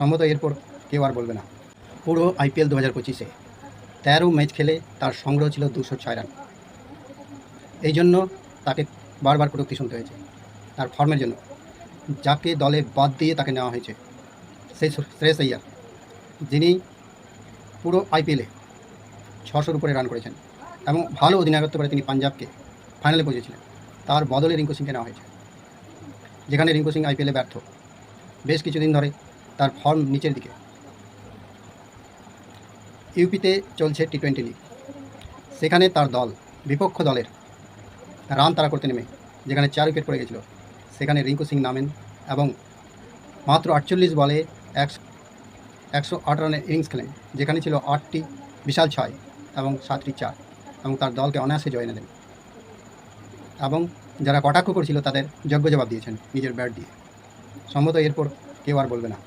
সম্ভবত এরপর কেউ আর বলবে না। পুরো আইপিএল দু হাজার পঁচিশে তেরো ম্যাচ খেলে তার সংগ্রহ ছিল দুশো ছয় রান। এই জন্য তাকে বারবার কটূক্তি শুনতে হয়েছে। তার ফর্মের জন্য। যাকে দলে বাদ দিয়ে তাকে নেওয়া হয়েছে। সেই শ্রেয়স আইয়ার। যিনি পুরো আইপিএলে ছশোর উপরে রান করেছেন এবং ভালো অধিনায়কত্ব করে তিনি পাঞ্জাবকে ফাইনালে পৌঁছেছিলেন। তার বদলে রিঙ্কু সিংকে নেওয়া হয়েছে। যেখানে রিঙ্কু সিং আইপিএলে ব্যর্থ। বেশ কিছুদিন ধরে তার ফর্ম নিচের দিকে। ইউপিতে চলছে টি টোয়েন্টি লিগ সেখানে তার দল, বিপক্ষ দলের রান তারা করতে নেমে, যেখানে চার উইকেট পড়ে গেছিল। সেখানে রিঙ্কু সিং নামেন এবং মাত্র আটচল্লিশ বলে একশো একশো আট রানের ইনিংস খেলেন, যেখানে ছিল আটটি, বিশাল ছয় এবং সাতটি চার এবং তার দলকে অনায়াসে জয় এনে এবং যারা কটাক্ষ করছিল তাদের যোগ্য জবাব দিয়েছেন নিজের ব্যাট দিয়ে। সম্ভবত এরপর কেউ আর বলবে না।